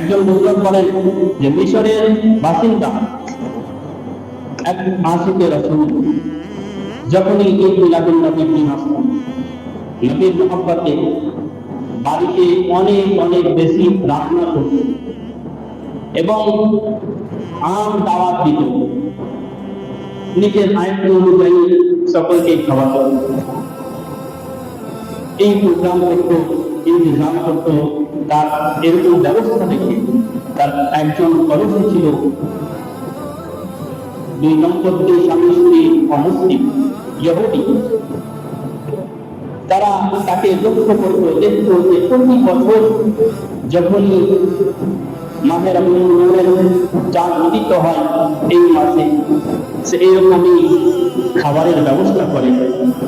একজন বুজরুগ বলেন যে মিশরের বাসিন্দা, এক আশিকে রসুল, যখনই ঈদ মিলাদুল নবীর দিন আসতো নবীর মোহাম্মতে বাড়িতে অনেক অনেক বেশি রান্না করত এবং আম দাওয়াত দিত। নিজের আয়ত্ত অনুযায়ী সকলকে খাওয়াত। এই প্রোগ্রাম করতো ইন্তজাম করতো। তার এরকম ব্যবস্থা দেখে তার একজন পড়োশী ছিল। দুই দম্পতি স্বামী স্ত্রী অমুসলিম, ইহুদি, তারা তাকে লক্ষ্য করতো, দেখতো যে প্রতি বছর যখনই মাহের রমজানের চাঁদ উদিত হয়, এই মাসে সে এইরকমই খাবারের ব্যবস্থা করে,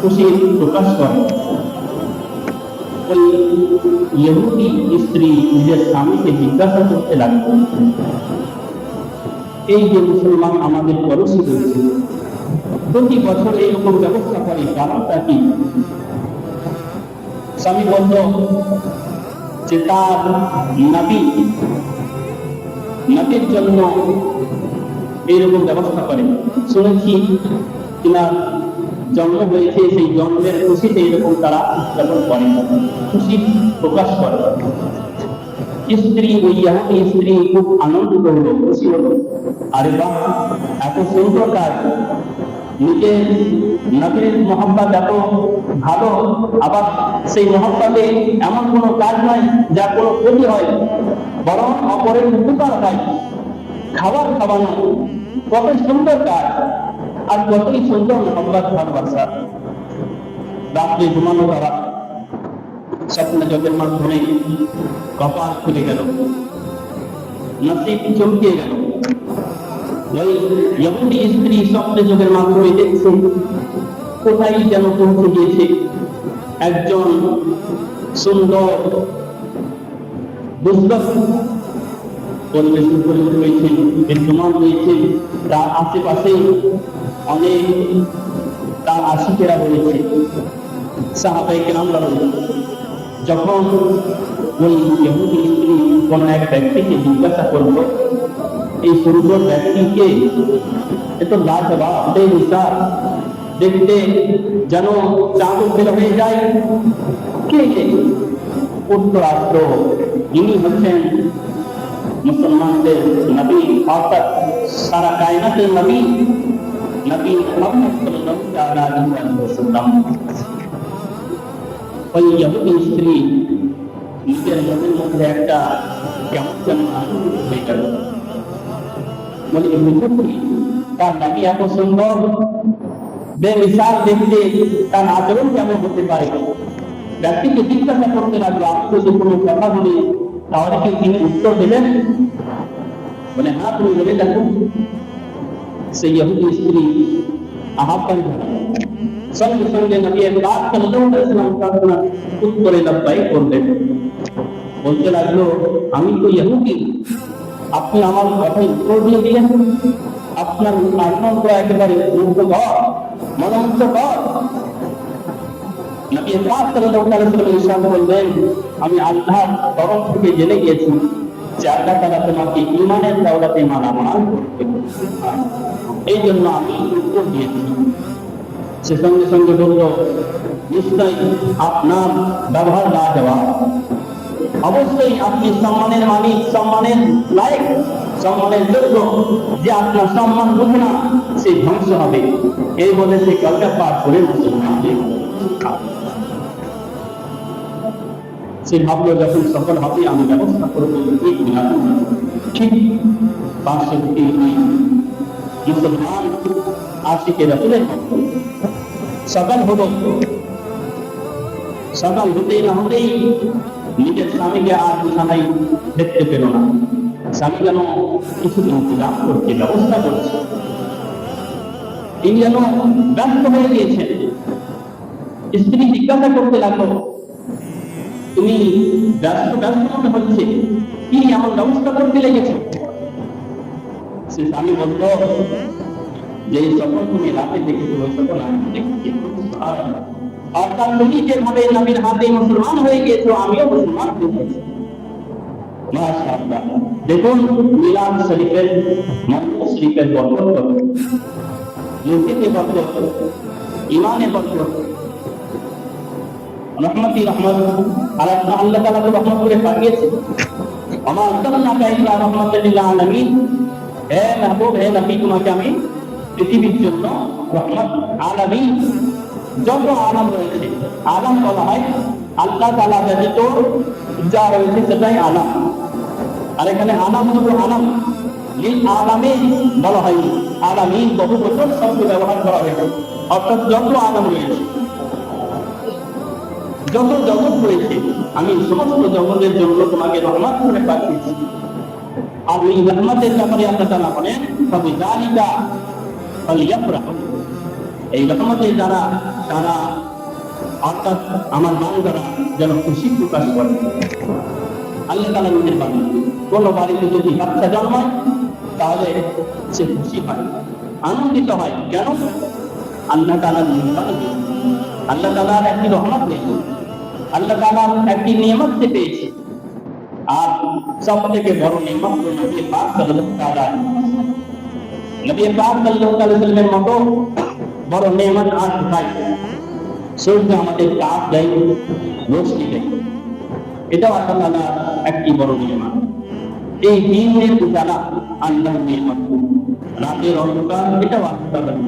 খুশি প্রকাশ করে। ইহুদি স্ত্রী নিজের স্বামীকে জিজ্ঞাসা করতে লাগল, এই যে মুসলমান আমাদের পড়োশি রয়েছে, প্রতি বছর এইরকম ব্যবস্থা করে কারণটা কি? স্বামী বলল, যে তার নাবি নাবির জন্য এইরকম ব্যবস্থা করে। শুনেছি কিনা জন্ম হয়েছে সেই জন্মের খুশিতে এরকম তারা উদযাপন করে খুশি প্রকাশ করে স্ত্রী স্ত্রী খুব খুশি হলো আরে বাহ, এত সুন্দর কাজ। নিজের এত ভালো, আবার সেই মোহাম্মদে এমন কোনো কাজ নয় যা কোনো ক্ষতি হয়, বরং অপরের উপকার হয়। খাবার খাওয়ানো, কত সুন্দর কাজ। আর কতই সুন্দর মোহাম্মদ ভালোবাসা রাত্রে ঘুমানো তারা স্বপ্ন জগের মাধ্যমে কপাল খুলে গেল। নসিব চমকিয়ে গেল। স্ত্রী যুগের মাধ্যমে দেখছে, কোথায় যেন পৌঁছে গিয়েছে। একজন সুন্দর পরিবেশ হয়েছে, বিদ্যমান রয়েছে তার আশেপাশে অনেক তার আশিকেরা যখন ওই ইহুদি কোন এক ব্যক্তিকে জিজ্ঞাসা এই সুন্দর ব্যক্তিকে এ তো লাজবাব বেমিসাল দেখতে যেন চাঁদ বের হয়ে যায়, কে উত্তর রাষ্ট্র ইনি হচ্ছেন মুসলমানদের নবী, অর্থাৎ সারা কায়নাতের নবী নবী মুহাম্মদ সাল্লাল্লাহু আলাইহি কেমন যেন আনন্দ হয়ে গেল বলে তার ব্যক্তিকে জিজ্ঞাসা করতে লাগল যদি কোনো কথা বলি তাহলে কি তিনি উত্তর দেবেন বলে হ্যাঁ তুমি বলে দেখো সেই ইহুদি স্ত্রী আহ্বান করে সঙ্গে সঙ্গে নবী একবার সাল্লাল্লাহু আলাইহি ওয়াসাল্লাম প্রার্থনা উত্তরে লব্বাই করলেন বলতে লাগল আমি তো ইহুদি আপনি আমার কথায় উত্তর দিয়ে দিলেন আপনার আচরণ করা একেবারে মুগ্ধকর মনোমুগ্ধকর নবী পাক সাল্লাল্লাহু আলাইহি ওয়াসাল্লাম ইরশাদ করলেন আমি আল্লাহর তরফ থেকে জেনে গিয়েছি যে আল্লাহ তাআলা তোমাকে ঈমানের দৌলতে মালামাল করতে এই জন্য আমি উত্তর দিয়েছি সে সঙ্গে সঙ্গে বলল, নিশ্চয়ই আপনার ব্যবহার না দেওয়া। অবশ্যই আপনি সম্মানের মালিক, সম্মানের লায়ক, সম্মানের যোগ্য। যে আপনার সম্মান বুঝে না, সে ধ্বংস হবে। এই বলে সে কালকা পাঠ করে। সে ভাবলো, যখন সফল হবে, আমি ব্যবস্থা করব। ঠিক পাঁচশো কোটি মুসলমান আশিকে সকাল হলো। সকাল হতেই না হতেই নিজের স্বামীকে আর বিছানায় দেখতে পেল না। স্বামী যেন কিছু ইন্তজাম করছে ব্যবস্থা করছে। তিনি যেন ব্যস্ত হয়ে গিয়েছেন। স্ত্রী জিজ্ঞাসা করতে লাগল, তুমি ব্যস্ত ব্যস্ত মনে হচ্ছে? কি এমন ব্যবস্থা করতে লেগেছে? সে স্বামী বলল যে সকল তুমি রাতে দেখেছ ওই সকল আমি দেখেছি। অর্থাৎ তুমি যেভাবে নবীর হাতে মুসলমান হয়ে গিয়েছো, আমিও মুসলমান হয়ে গেছি দেখুন মিলাদ শরীফের মন্দির শরীফের বরকত কত বরকত ইমানে বরকত রহমতি রহমত আল্লাহ আল্লাহ তাআলা রহমত করে পাঠিয়েছে। আমার আল্লাহনাকা ইল্লা রাহমাতাল লিল আলামিন। হে মাহবুব হে নবী তোমাকে আমি পৃথিবীর জন্য রহমত আলামিন, যত আলম রয়েছে, আলম বলা হয়, আল্লাহ তাআলা ব্যতীত যা রয়েছে সেটাই আলম। আর এখানে আনাম লিল আলামে বলা আলামিন বহু বছর শব্দ ব্যবহার করা হয়েছে, অর্থাৎ যত আলম রয়েছে, যত জগৎ রয়েছে, আমি সমস্ত জগতের জন্য তোমাকে রহমত করে পাঠিয়েছি। আর এই রহমতের ব্যাপারে আল্লাহ তাআলা বলেন তবে জালিকা এই রহমতের দ্বারা তারা অর্থাৎ আমার বান্দারা যেন খুশি প্রকাশ করে। আল্লাহ তাআলা নিজের বাণী, কোন বাড়িতে যদি বাচ্চা জন্মায়, তাহলে সে খুশি হয়, আনন্দিত হয়। কেন? আল্লাহ তাআলা নির্বাণী আল্লাহ তাআলার একটি রহমত নেই। আল্লাহ তাআলার একটি নিয়ামত পেয়েছে। সব থেকে বড় নবী পাক সাল্লাল্লাহু তাআলা নবী পাক সাল্লাল্লাহু আলাইহি ওয়াসাল্লামের মতো বড় নিয়ামত আর আমাদের তাপ দেয় রোশনি দেয়। এটাও আল্লাহ তাআলা একটি বড় নিয়ামত। এই দিনের উজালা আল্লাহর নিয়ামত। রাতের অন্ধকার, এটাও আল্লাহ তাআলার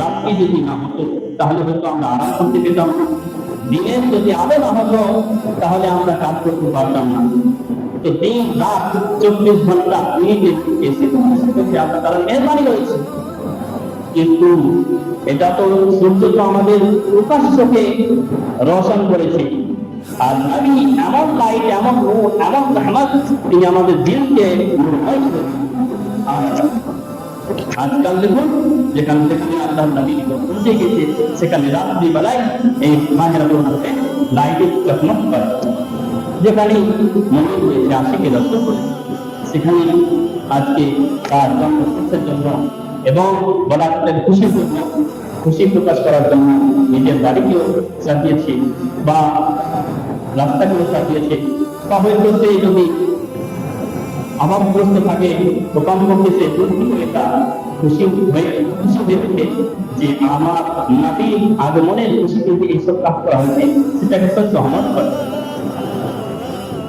রাত্রি যদি না হতো, তাহলে হয়তো আমরা আরাম করতে পেতাম দিনের যদি আলো না হতো, তাহলে আমরা কাজ করতে পারতাম না। তো দিন রাত চব্বিশ ঘণ্টা মিনিটে তোমার সাথে আল্লাহ তাআলার মেহরবানি রয়েছে। কিন্তু এটা তো সূর্য তো আমাদের প্রকাশ্যকে রোশন করেছে। আর নবী এমন লাইট এমন নূর এমন রহমত, তিনি আমাদের দিলকে। আজকাল দেখুন, যেখানে যেখানে আল্লাহ নবী পৌঁছে গেছে, সেখানে রাত্রি বেলায় এই মাহের লাইটের চকমক করে। যেখানে মনে হয়েছে আশিকে রক্ত করে। সেখানে আজকে তার জন্মদিনের জন্য এবং বরাতের খুশি জন্য, খুশি প্রকাশ করার জন্য নিজের বাড়িকেও সাজিয়েছে বা রাস্তাগুলো সাজিয়েছে। বা হয়তো সে যদি অভাবগ্রস্ত থাকে তো কমপক্ষে সে দুঃখী তা খুশি হয়ে, খুশি হয়েছে যে আমার নাতির আগমনের খুশি কিন্তু এইসব কাজ করা হয়েছে, সেটাকে সহমত করে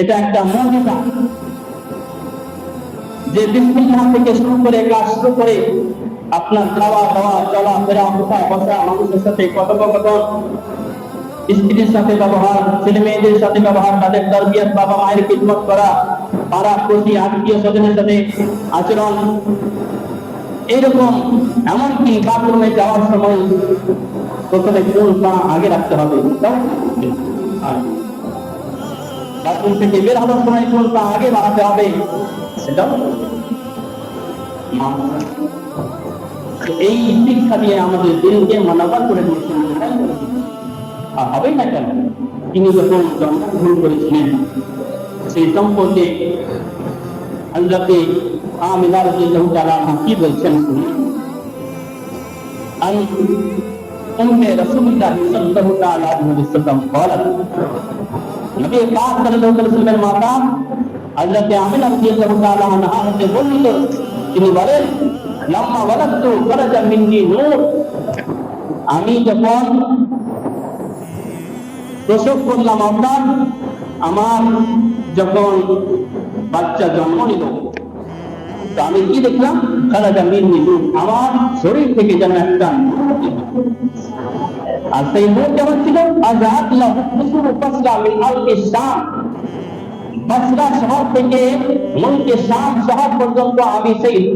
এটা একটা মহিলা যে বিসমিল্লাহ থেকে শুরু করে কাজ শুরু করে আপনার খাওয়া দাওয়া চলা ফেরা উঠা বসা, মানুষের সাথে কথোপকথন, স্ত্রীর সাথে ব্যবহার ছেলে মেয়েদের সাথে ব্যবহার, তাদের তরবিয়ত, বাবা মায়ের খিদমত করা, পাড়া প্রতি আত্মীয় স্বজনের সাথে আচরণ। এইরকম এমনকি বাথরুমে যাওয়ার সময় প্রথমে কোন পা আগে রাখতে হবে। বাথরুম থেকে বের হওয়ার সময় কোন পা আগে বাড়াতে হবে সেটাও তো এই শিক্ষা দিয়ে আমাদের দিনকে মানাবার করে দিয়েছেন আর হবেই না কেন তিনি যখন জন্মগ্রহণ করেছিলেন সেই সম্পর্কে আল্লাহকে আমিনা রাদিয়াল্লাহু তাআলা আনহা কি বলছেন শুনি আন উম্মে রাসূলুল্লাহ সাল্লাল্লাহু তাআলা আলাইহি ওয়াসাল্লাম قالت নবী পাক সাল্লাল্লাহু আলাইহি ওয়াসাল্লামের মাতা হযরত আমিনা রাদিয়াল্লাহু তাআলা আনহা হতে তিনি বলেন, লাম্মা ওয়ালাদতু ফারাজা মিন্নি নূর। আমি যখন প্রসব করলাম অর্থাৎ আমার যখন বাচ্চা জন্ম নিল, তো আমি কি দেখলাম? খালাজা মিন্নি নূর। আমার শরীর থেকে যেন একটা। আর সেই নূর কেমন ছিল ফাসলা আমি সেই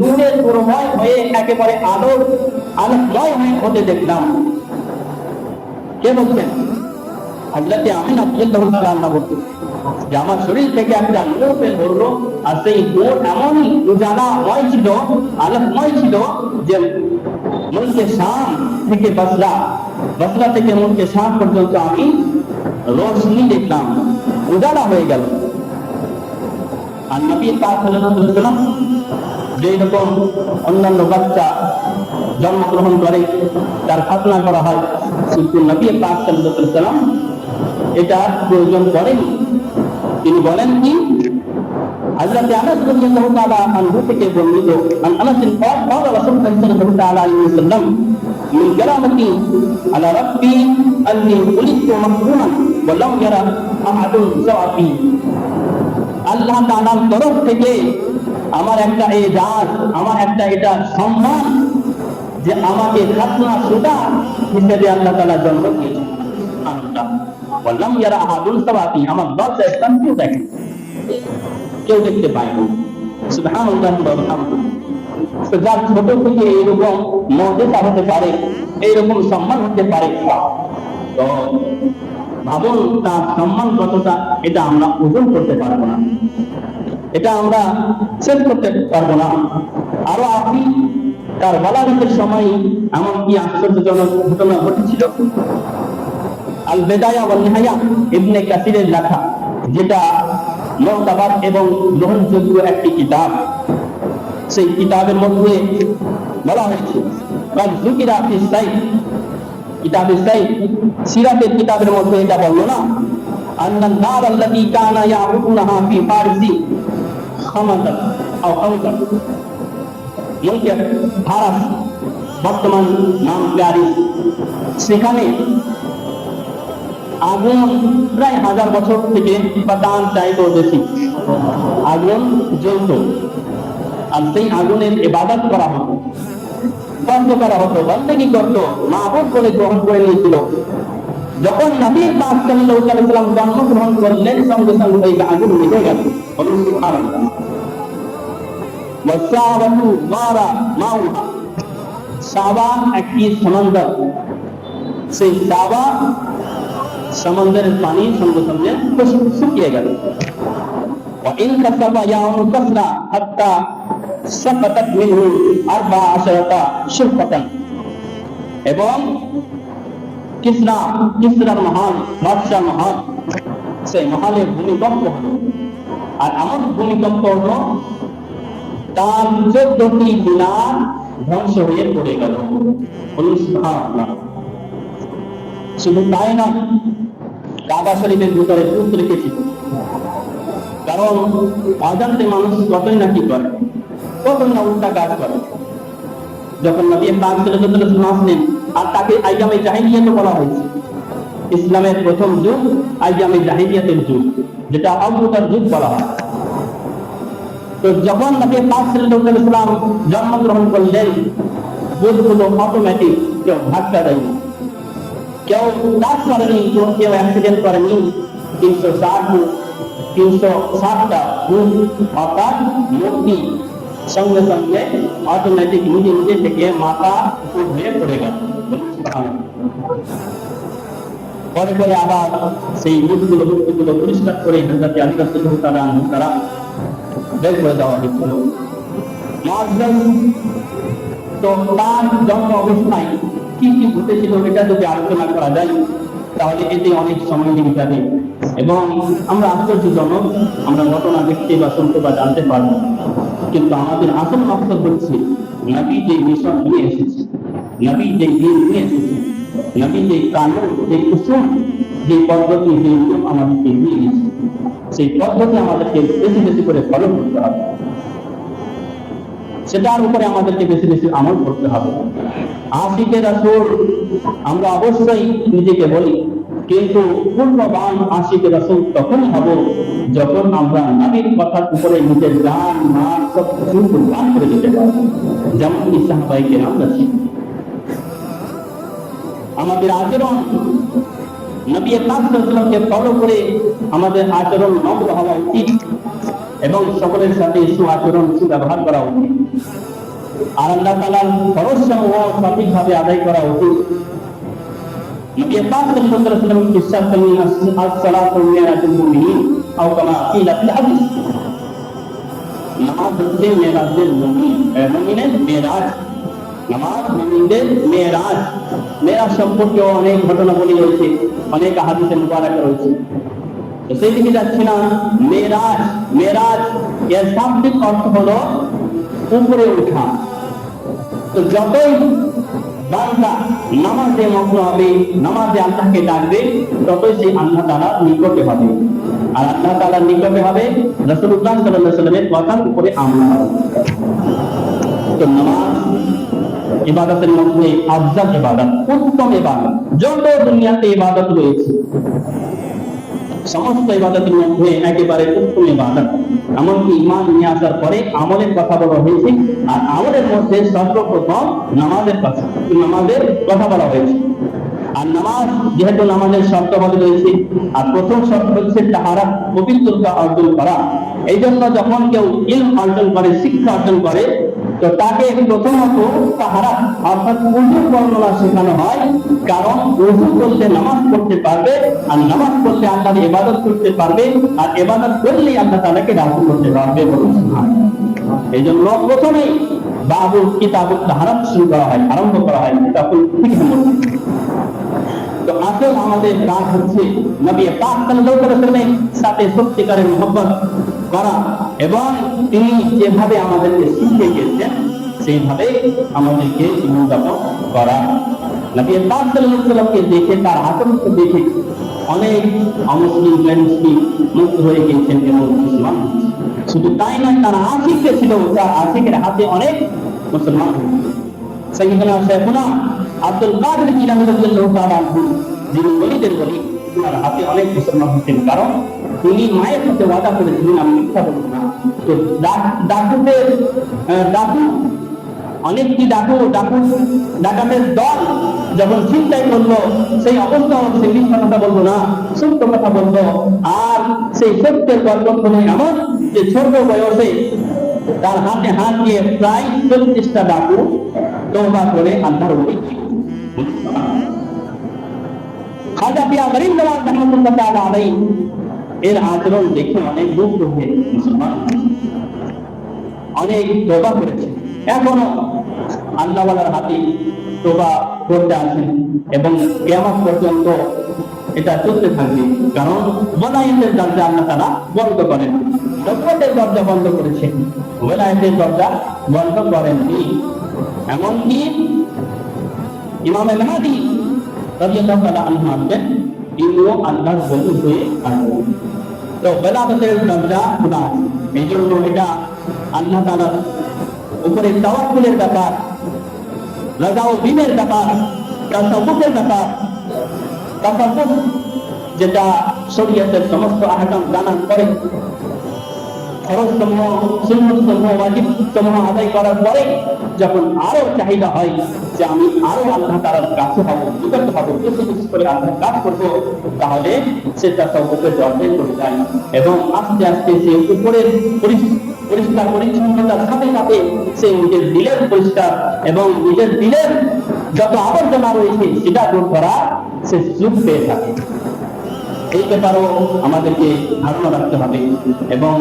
আমার শরীর থেকে একটা নূর ধরলো আর সেই নূর এমনই উজালাময় ছিল, আলোকময় ছিল যে মুলকে শাম থেকে বসরা বসরা থেকে মুলকে শাম পর্যন্ত আমি রোশনি দেখলাম উজালা হয়ে গেল আর নবী পাক সাল্লাল্লাহু আলাইহি ওয়াসাল্লাম যেই রকম অন্যান্য বাচ্চা জন্মগ্রহণ করে তার খাতনা করা হয় কিন্তু নবী পাক সাল্লাল্লাহু আলাইহি ওয়াসাল্লাম এটা প্রয়োজন করেনি তিনি বলেন কি حضرت انس رضي الله تعالى عنه থেকে বর্ণিত عن انس قال قال رسول الله صلى الله تعالى عليه وسلم من كرامتي على ربي اني ولدت مخروما ولم يرى احد سوى আল্লাহ তাআলার তরফ থেকে আমার একটা এজাজ আমার একটা এটা সম্মান যে আমাকে খাতনা সুদা হিসেবে আল্লাহ তাআলা জন্ম দিয়েছেন সুবহানাল্লাহ বললাম যারা আহাদুল সাবাতি আমার লজ্জা ইসলাম কেউ দেখে কেউ দেখতে পায় না সুবহানাল্লাহ ওয়া বিহামদিহি যার ছোট থেকে এইরকম মর্যাদা হতে পারে, এইরকম সম্মান হতে পারে। ভাবুন, তার সম্মান কতটা, এটা আমরা ওজন করতে পারব না। এটা আমরা করতে পারব না। আরও আপনি তার বালাঘাতের সময় এমন কি আশ্চর্যজনক ঘটনা ঘটেছিল। আল বেদায়া ওয়াল নিহায়া ইবনে কাসিরের লেখা, যেটা এবং গ্রহণযোগ্য একটি কিতাব। সেই কিতাবের মধ্যে বলা হয়েছে কাল জুকিরা ফি সাইফ কিতাবের সাইফ সিরাতের কিতাবের মধ্যে এটা বলল না আন্নান নার আল্লাতি কানা ইয়াবুদুনাহা ফি ফারসি খামাদান আও খামদান মুলকে ফারাস বর্তমান নাম প্যারিস। সেখানে আগুন প্রায় হাজার বছর থেকে বা তার চাইতো বেশি। আগুন জ্বলত। আর সেই আগুনের ইবাদত করা হতো বন্ধ করা হতো বন্দেগি করতো মাহবুব বলে গ্রহণ করে নিয়েছিল যখন নবী পাক সাল্লাল্লাহু আলাইহি সাল্লাম জন্মগ্রহণ করলেন সঙ্গে সঙ্গে ওই আগুন নিভে গেল বলুন সুবহানাল্লাহ ওয়াসাবাতু মারা মাউহা সাবা একটি সমুদ্র সেই সাবা সমুদ্রের পানি সঙ্গে সঙ্গে শুকিয়ে গেল وإن كسب يوم كسرى حتى সাকাতাত মিনহু আরবা আশরাতা শুফাতান এবং কৃষ্ণা কিসরার মহান, বাদশাহ মহান, সেই মহানের ভূমিকম্প হলো। আর আমার ভূমিকম্প হলো, তার চোদ্দটি মিনার ধ্বংস হয়ে পড়ে গেল। শুধু তাই না কাবা শরীফের ভিতরে দুধ রেখেছিল কারণ অজান্তে মানুষ কতই নাকি করে যখন নবী আর তাকে আইয়ামে জাহিলিয়াত বলা হয়েছে। ইসলামের প্রথম যুগ, আইয়ামে জাহিলিয়াতের যুগ, যেটা অমৃতার যুগ বলা হয়। তো যখন নবী পাক সাল্লাল্লাহু আলাইহি জন্মগ্রহণ করলেন, বুধগুলো অটোমেটিক কেউ ধাক্কা দেয়নি। কেউ কাজ করেনি, কেউ অ্যাক্সিডেন্ট করেনি। তিনশো ষাট তিনশো ষাটটা অর্থাৎ মূর্তি সঙ্গে সঙ্গে অটোমেটিক নিজে নিজে থেকে মাথা উপর হয়ে পড়ে পরে পরে আবার সেই মূর্তিগুলো মূর্তিগুলো পরিষ্কার করে যাতে আদিবাস তারা তারা বের করে দেওয়া হয়েছিল। তো তার জন্ম অবস্থায় কি কি ঘটেছিল এটা যদি আলোচনা করা যায়, তাহলে এতে অনেক সময় লেগে এবং আমরা আশ্চর্যজনক, আমরা ঘটনা দেখতে বা শুনতে বা জানতে পারব। কিন্তু আমাদের আসল মকসদ হচ্ছে নবী যে মিশন নিয়ে এসেছে, নবী যে দিন নিয়ে এসেছে, নবী যে কানুন যে কুসুম যে পদ্ধতি যে নিয়ম আমাদেরকে দিয়ে গেছে সেই পদ্ধতি আমাদেরকে বেশি বেশি করে ফলো করতে হবে। সেটার উপরে আমাদেরকে বেশি বেশি আমল করতে হবে। আশিকে রাসূল, আমরা অবশ্যই নিজেকে বলি কিন্তু পূর্ণবান আশিকে রাসূল তখন হব যখন আমরা নবীর কথার উপরে নিজের গান মান সব কিছু কুরবান করে দিতে পারব। যেমন কি সাহাবাইকে আমরা ছিলাম আমাদের আচরণ, নবী পাককে ফলো করে আমাদের আচরণ নম্র হওয়া উচিত এবং সকলের সাথে সু আচরণ সু ব্যবহার করা উচিত। আর আল্লাহ তালার খরচ সমূহ সঠিকভাবে আদায় করা উচিত। নবী পাক সাল্লাল্লাহু আলাইহি ওয়াসাল্লাম ইরশাদ করলেন as-salatu mi'ratul mu'minin আও কামা কিলা ফিল হাদিস নামাজ হচ্ছে মেরাজের মুমিন মুমিনের মেরাজ নামাজ মুমিনদের মেরাজ মেরাজ সম্পর্কে অনেক ঘটনাবলী রয়েছে, অনেক হাদিসে মুবারক রয়েছে। তো সেই দিকে যাচ্ছি না মেরাজ মেরাজ এর শাব্দিক অর্থ হলো উপরে ওঠা। তো যতই বান্দা নামাজে মগ্ন হবে, নামাজে আল্লাহকে ডাকবে, ততই আল্লাহ তালা নিকটে হবে। আর আল্লাহ তারা নিকটে হবে রাসূলুল্লাহ সাল্লাল্লাহু সাল্লামের কথার উপরে আমরা হবে তো নামাজ, ইবাদতের মধ্যে আফজাল ইবাদত, উত্তম ইবাদত, যত দুনিয়াতে ইবাদত রয়েছে সমস্ত ইবাদতের মধ্যে একেবারে উত্তম ইবাদত। এমনকি ইমান নিয়ে আসার পরে আমলের কথা বলা হয়েছে, আর আমলের মধ্যে সর্বপ্রথম নামাজের কথা নামাজের কথা বলা হয়েছে। আর নামাজ যেহেতু নামাজের শর্ত মধ্যে রয়েছে, আর প্রথম শর্ত হচ্ছে তাহারা পবিত্রতা অর্জন করা। এই জন্য যখন কেউ ইলম অর্জন করে, শিক্ষা অর্জন করে তো তাকে প্রথমত তাহারা অর্থাৎ উজু বর্ণনা শেখানো হয়। কারণ উজু করলে নামাজ পারবে, আর নামাজ করতে পারবে, আর করলেই আল্লাহ তাদেরকে করতে পারবে এই জন্য তাহারাত শুরু করা হয়, আরম্ভ করা হয় কিতাবুল তো আসল আমাদের কাজ হচ্ছে নবী পাক সাল্লাল্লাহু আলাইহি সাথে সত্যিকারের মহব্বত করা। এবং তিনি যেভাবে আমাদেরকে শিখিয়ে গিয়েছেন সেইভাবে আমাদেরকে জীবনযাপন করা। নবী সাল্লাল্লাহু দেখে, তার আচরণকে দেখে অনেক অমুসলিম মুসলিম মুক্ত হয়ে গিয়েছেন এবং মুসলমান। শুধু তাই নয়, তার আশিককে ছিল তার আশিকের হাতে অনেক মুসলমান। সৈয়দনা শেখুনা আব্দুল কাদের যিনি ওলিদের ওলি ওনার হাতে অনেক মুসলমান হতেন কারণ তিনি মায়ের সাথে ওয়াদা করেছিলেন আমি মিথ্যা বলব না তো ডাক- ডাকুদের আহ, ডাকু অনেকটি ডাকু ডাকু ডাকাতের দল যখন চিন্তাই করল সেই অবস্থা সে মিথ্যা কথা বলব না সত্য কথা বলব আর সেই সত্যের পরিবর্তনে এমন যে ছোট বয়সে তার হাতে হাত দিয়ে প্রায় চল্লিশটা ডাকু তৌবা করে আল্লাহর ওলি খাজা পিয়া গরিব নওয়াজ রহমতুল্লাহ তাআলা আলাইহি এর আচরণ দেখে অনেক মুগ্ধ হয়ে মুসলমান অনেক তোবা করেছে। এখনও আল্লাহওয়ালার হাতে তোবা করতে আছেন এবং কেয়ামত পর্যন্ত এটা চলতে থাকবে। কারণ বলায়তের দরজা আল্লাহ তারা বন্ধ করেন। নবুয়তের দরজা বন্ধ করেছেন। ওলায়তের দরজা বন্ধ করেননি। এমনকি ইমাম মেহাদি রাদিয়াল্লাহু তাআলা আনহু আসবেন ইনিও আল্লাহর বন্ধু হয়ে আসবেন তো বেলাদতের দরজা খোলা। এই জন্য এটা আল্লাহ তালার উপরে তাওয়াক্কুলের ব্যাপার রাজা ও দিনের ব্যাপার তাসাব্বুকের ব্যাপার তাসাব্বুক যেটা শরীয়তের সমস্ত আহকাম জানার পরে আদায় করার পরে যখন আরও চাহিদা হয় যে আমি আরও আল্লাহ কাছে করে আল্লাহর কাজ তাহলে দরজে চলে যায় এবং আস্তে আস্তে সে উপরের পরিষ্কার পরিচ্ছন্নতার সাথে সাথে সে নিজের দিলের পরিষ্কার এবং নিজের দিলের যত আবর্জনা রয়েছে সেটা দূর করা সে সুখ পেয়ে থাকে। এই ব্যাপারেও আমাদেরকে ধারণা রাখতে হবে এবং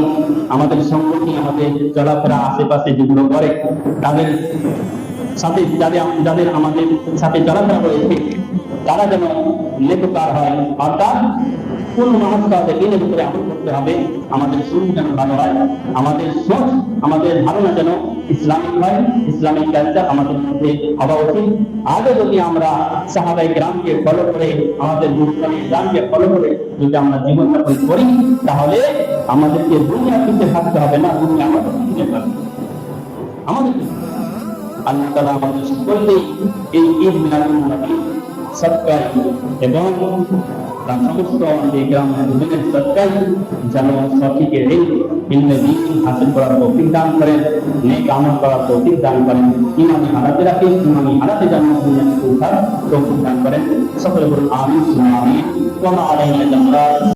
আমাদের সংগঠন আমাদের চলাফেরা আশেপাশে যেগুলো করে, তাদের সাথে যাদের যাদের আমাদের সাথে চলাফেরা রয়েছে, তারা যেন লেখকার হয়, অর্থাৎ কোন মানুষ তাদের দিনের আমল করতে হবে। আমাদের শুরু যেন ভালো হয়, আমাদের সোচ, আমাদের ধারণা যেন ইসলামিক হয়, ইসলামিক কালচার আমাদের মধ্যে হওয়া উচিত। আগে যদি আমরা সাহাবাই গ্রামকে ফলো করে, আমাদের মুসলিম গ্রামকে ফলো করে যদি আমরা জীবনযাপন করি, তাহলে আমাদেরকে দুনিয়া পিছিয়ে থাকতে হবে না, দুনিয়া আমাদের পিছিয়ে থাকবে আমাদের আল্লাহ তালা আমাদের সকলকে এই ঈদ মিলাদুল নবী, সৎকার এবং তার সমস্ত এই গ্রামের মুমিনের সৎকার যেন সঠিকের এই ইলমে হাসিল করার তৌফিক দান করেন। নেক আমল করার তৌফিক দান করেন। ইমানি হারাতে রাখেন ইমানি হারাতে যেন পৌঁছার তৌফিক দান করেন সকলে বলুন আমিন আমিন ওয়া আলাইনা